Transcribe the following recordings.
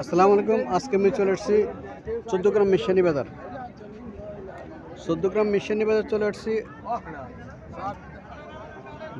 আসসালামু আলাইকুম, আজকে আমি চলে এসেছি চোদ্দ গ্রাম মিশানি বাজার। চোদ্দ গ্রাম মিশানি বাজার চলে এসেছি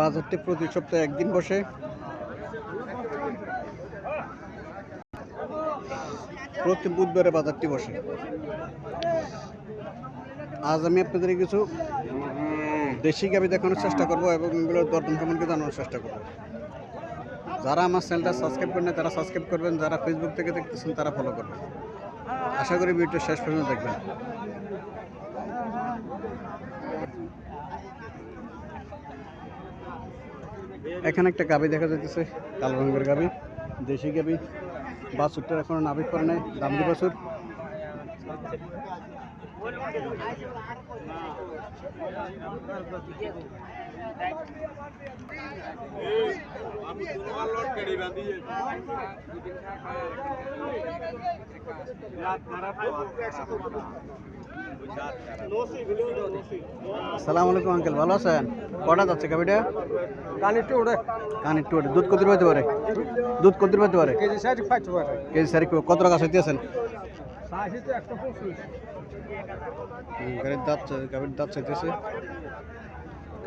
বাজারটি প্রতি সপ্তাহে একদিন বসে। প্রতি বুধবারে বাজারটি বসে। আজ আমি আপনাদের কিছু দেশি গাবি দেখানোর চেষ্টা করব এবং এগুলোর দরদাম সম্পর্কে জানানোর চেষ্টা করব। যারা আমার চ্যানেলটা সাবস্ক্রাইব করেন তারা সাবস্ক্রাইব করবেন, যারা ফেসবুক থেকে দেখতেছেন, তারা ফলো করবেন। আশা করি ভিডিওটা শেষ পর্যন্ত দেখবেন। এখানে একটা গাবি দেখা যাইতেছে, কালো রঙের গাবি, দেশি গাবি। বাছুরটা এখন নাবিক করে নাই দামদি বাছুর। আসসালামু আলাইকুম আঙ্কেল। ভালো আছেন? কটা যাচ্ছে গাবিটা কানিটো ওরে কান একটু দুধ কত পাইতে পারে? দুধ কত পাইতে পারে? কেজি পারে। কেজি সারি কত? টাকা তো গাড়ির দাঁত গাড়ির দাঁত চাইতেছে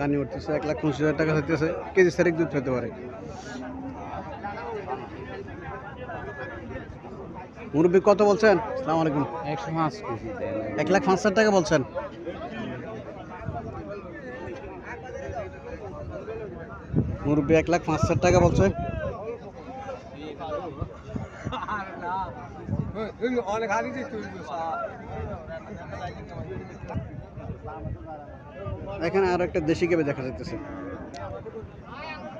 কানি উঠতেছে এক লাখ পঁচিশ হাজার টাকা চাইতেছে কেজি সারিক দুধ পেতে পারে। মুরব্বী কত বলছেন? সালাম আলাইকুম। পাঁচ এক লাখ পাঁচ হাজার টাকা বলছেন। মুরব্বী এক লাখ পাঁচ হাজার টাকা বলছে। অনেক এখানে আর একটা দেশি কেবে দেখা যাইতেছে।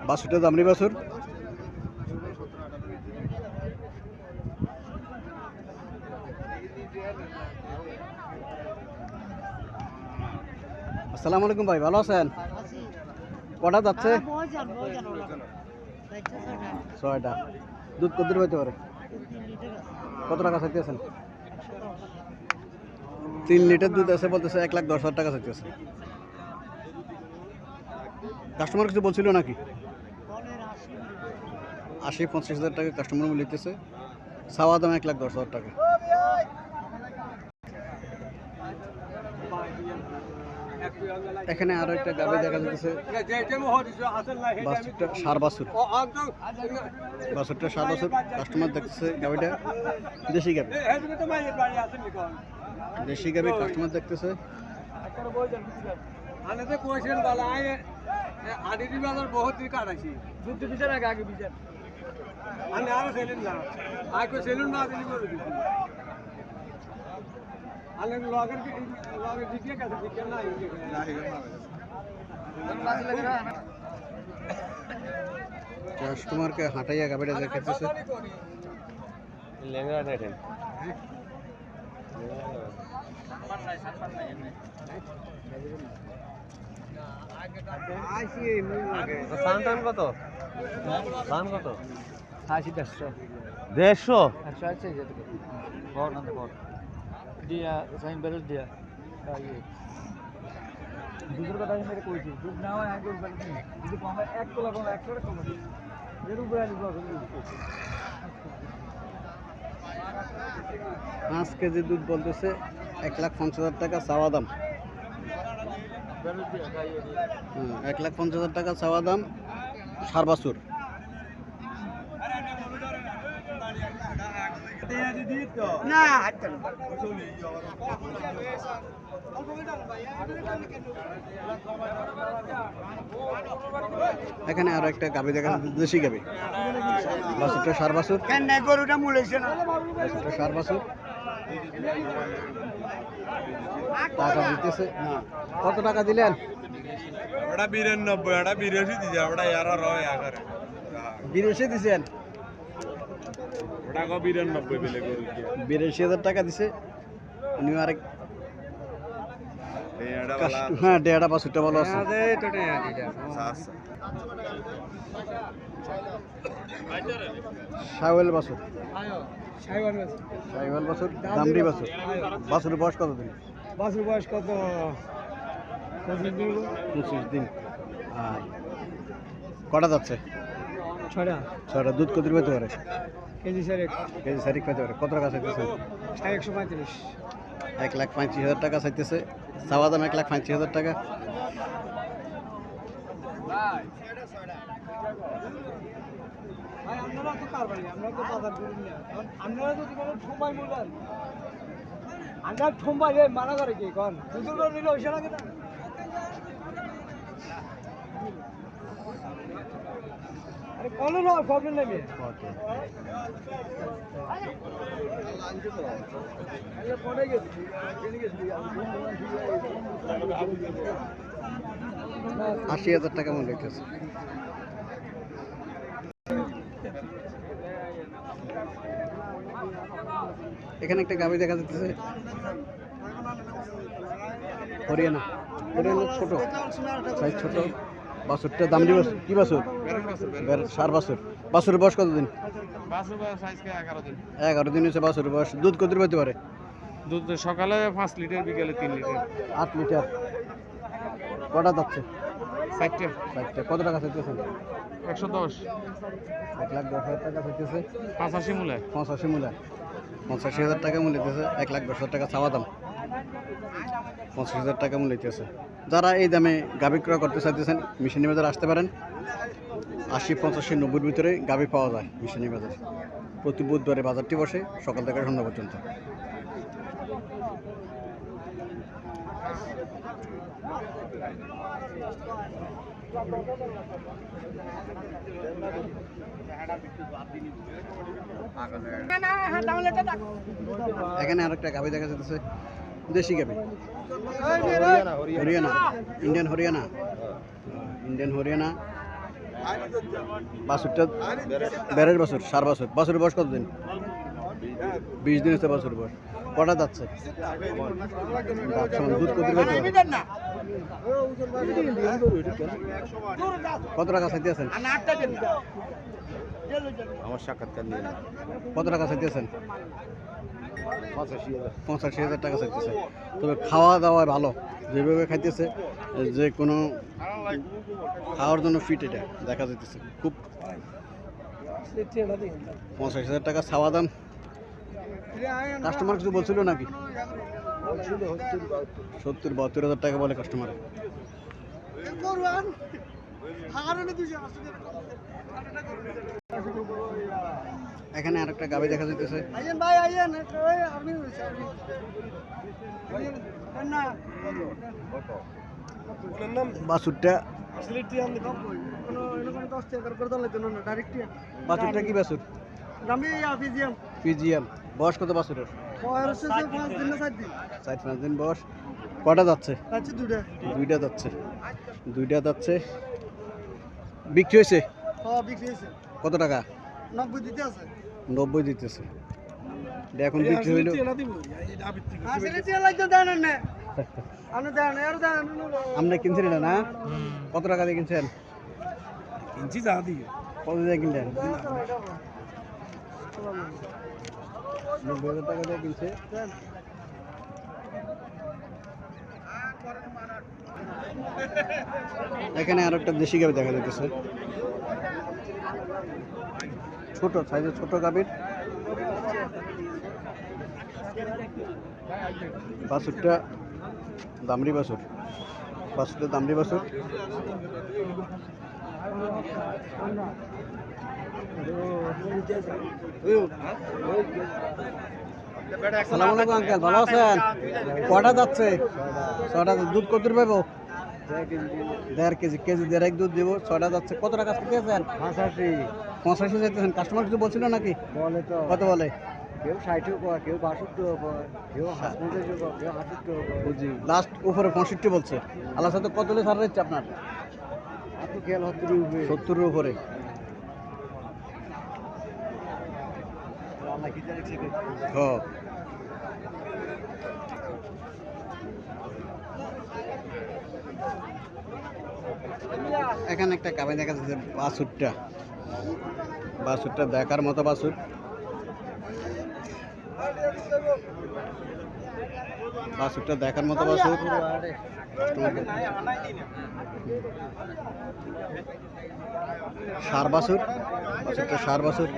বাসুরটা দামরি বাসুর আসসালামু আলাইকুম ভাই ভালো আছেন? কটা যাচ্ছে? সেটা ছয়টা। দুধ কত পাইতে পারে? কত টাকা চাইতেছেন? তিন লিটার দুধ আছে, বলতেছে এক লাখ দশ হাজার টাকা চাইতেছে। কাস্টমার কিছু বলছিল নাকি? আশি পঞ্চাশ হাজার টাকা কাস্টমার লিখতেছে সাওয়া দাম এক লাখ দশ হাজার টাকা। এখানে আরও একটা গাড়ি দেখা যাচ্ছে। সার বাছুরটা সার বাছুর কাস্টমার দেখতেছে গাড়িটা দেশি গাড়ি দেশি গাড়ি কাস্টমার দেখতেছে আনাতে কোয়েশন বালা আয় আদিতি বাজার বহুত দিন কাটাইছি দুধ বিচার আগে আগে বিচার আমি আর সেলুন না আয় কো সেলুন না দিলি বলে দিছি আলে লগের কি লগের দিকে কাছে দিকে না কাস্টমারকে হাঁটাইয়া গাড়িটা দেখাতেছে লেঙ্গা দেখেন সান্তান কত দাম কত আশি দেড়শো দেড়শো একশো আছে বর না বর দিয়া সাইন বেরোস দিয়া ইয়ে দুধের কথা আমি মেরে কইছি দুধ না হয় বলব যদি কম হয় এক তোলা কম একশো কম এর উপরে আমি পাঁচ কেজি দুধ বলতেছে এক লাখ পঞ্চাশ হাজার টাকা চাওয়া দাম। এক লাখ পঞ্চাশ হাজার টাকা চাওয়া দাম সার না। এখানে আরও একটা গাবি দেখা দেশি গাবি। বাছুরটা সার কেন গরুটা মুলেছে না। বাছুরটা সার বাছুর টাকা দিতেছে। না। কত টাকা দিলেন? ওটা বিরানব্বই ওটা বিরাশি দিছে ওটা এরা রয় আগারে বিরাশি দিছেন? বিরানব্বই গরু বিরাশি হাজার টাকা দিছে। উনি আরেক হ্যাঁ ভালো আছে। আচ্ছা বাছুর। দামড়ি বাছুর। বাছুরের বয়স কত দিন? বাসুর বয়স কত? পঁচিশ দিন আর কটা যাচ্ছে? ছয়টা। ছয়টা দুধ কত পেতে পারে কেজি স্যার এক কেজি শারিক পেতে পারে কত টাকা চাইতেছে? একশো পঁয়ত্রিশ। এক লাখ পঁয়ত্রিশ হাজার টাকা চাইতেছে। চাওয়া দাম এক লাখ পঁয়ত্রিশ হাজার টাকা। আপনারা তো আমরা তো বাজার করি না আপনারা যদি কোনো আমরা ঠোম্বাই মানা করে কি? কন? নিলে না আরে কোনো না প্রবলেম নেই মেয়ে। আরে পড়ে গেছি জেনে গেছি আশি হাজার টাকা মনে রেখেছে এখানে একটা গাভি দেখা যাচ্ছে। হরিয়ানা। হরিয়ানা ছোট। ছোট। বাছুরটা দাম দিব কি বাছুর? বের- সার বাছুর। বাছুরের বয়স কতদিন? এগারো দিন। হচ্ছে বাছুরের বয়স। দুধ কত পেতে পারে? দুধ সকালে পাঁচ লিটার বিকেলে তিন লিটার। আট লিটার। কটা যাচ্ছে? চারটে। চারটে। কত টাকা চাইতেছেন? একশো দশ। এক লাখ দশ হাজার টাকা চাইতেছে। পাঁচাশি মূলে। পঁচাশি মূল্য পঁচাশি হাজার টাকা মূল্য দিতেছে। এক লাখ দশ হাজার টাকা চাওয়া দাম। পঁচাশি হাজার টাকা মূল্য দিতেছে। যারা এই দামে গাভি ক্রয় করতে চাইতেছেন মিশনী বাজার আসতে পারেন। আশি পঁচাশি নব্বইয়ের ভিতরে গাভি পাওয়া যায় মিশনী বাজার। প্রতি বুধবারে বাজারটি বসে সকাল থেকে সন্ধ্যা পর্যন্ত। এখানে আরেকটা গাভি দেখা যাচ্ছে দেশি গাভি হরিয়ানা ইন্ডিয়ান হরিয়ানা? ইন্ডিয়ান হরিয়ানা। বাছুরটা বেড়ের বছর সার বছর। বছরের বয়স কতদিন? বিশ দিন হচ্ছে বছর বয়স। কটা যাচ্ছে? দুধ কত কত টাকা চাইতে আছেন? আমার সাক্ষাৎকার নিয়ে কত টাকা চাইতে আছেন? পঁচাশি হাজার টাকা চাইতেছে। তবে খাওয়া দাওয়া ভালো। যেভাবে খাইতেছে, যে কোনো খাওয়ার জন্য ফিট এটা, দেখা যাইতেছে। খুব পঁচাশি হাজার টাকা খাওয়া দাম। কাস্টমার কিছু বলছিল নাকি? সত্তর, বাহাত্তর হাজার টাকা বলে কাস্টমার এখানে আরেকটা গাবি দেখা যাইতেছে। বাছুরটা। বাছুরটা কি বাছুর? পিজিএম বয়স কত বাছুরের? পাঁচ দিন চার পাঁচ বয়স। কটা যাচ্ছে? দুইটা। যাচ্ছে। দুইটা যাচ্ছে। বিক্রি হয়েছে হ্যাঁ বিক্রি হয়েছে কত টাকা? নব্বই দিতে আছে। নব্বই দিতেছে। এখন বিক্রি হইল আসলে টিয়া লাগতো দেন না। আপনি দেন আর আপনি কিনছেন এটা না? কত টাকা দিয়ে কিনছেন? ইঞ্চি যা দিয়ে। কত দিয়ে কিনলেন? নব্বই হাজার টাকা দিয়ে কিনছে। এখানে আর একটা দেশি গাবি দেখা যাইতেছে। ছোট সাইজের ছোট গাভীর। বাছুরটা দামড়ি বাছুর। বাছুরটা দামড়ি বাছুর। সালাম আলাইকুম, আঙ্কেল। ভালো আছেন? কটা যাচ্ছে? ছটা, দুধ কত পাবো? দেড় কেজি কেজি দেড় এক দুধ দিব। ছয়টা যাচ্ছে। কত টাকা খেতেছেন পঁচাশি। পঁচাশি যেতেছেন কাস্টমার কিছু বলছিল নাকি? বলে তো। কত বলে? কেউ ষাটও কয় কেউ বাষট্টিও কয় কেউ কয় কয়। বুঝি। লাস্ট উপরে পঁয়ষট্টি বলছে। আল্লাহ সাথে কত ছাড় দিচ্ছে আপনার? খেয়াল সত্তরের উপরে। হ্যাঁ। এখানে একটা কাবে দেখা যাচ্ছে, বাসুরটা। বাসুরটা দেখার মতো বাসুর। বাছুরটা দেখার মতো বাছুর সার বাছুর বাছুরটা সার বাছুর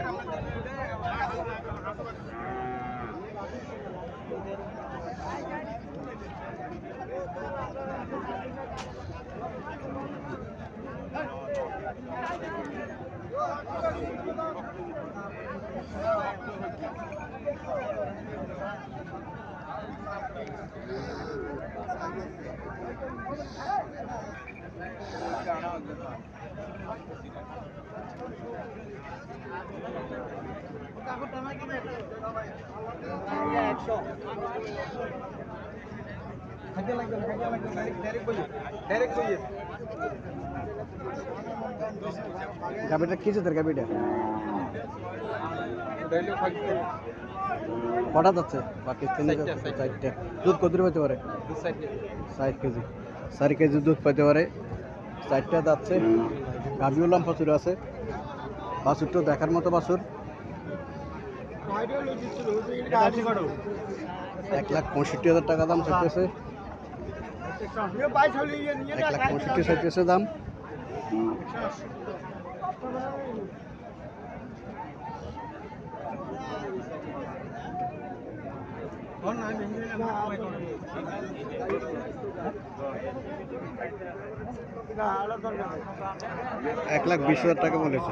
খাইতে লাগবে না খাইতে লাগবে ডাইরেক্ট ডাইরেক্ট বইয়ে ডাইরেক্ট বইয়ে গাবিটা কি জাতের গাবিটা ডাইরেক্ট খাইতে যাচ্ছে পাকিস্তানি চারটা, চারটা। চারটা দুধ কত পেতে পারে? ষাট কেজি। ষাট কেজি। দুধ পেতে পারে। চারটা যাচ্ছে। গাভিওলাম প্রচুর আছে। বাছুরটা দেখার মতো বাছুর। এক লাখ পঁয়ষট্টি হাজার টাকা দাম চাইতেছে। এক লাখ পঁয়ষট্টি চাইতেছে দাম। এক লাখ বিশ হাজার টাকা বলেছে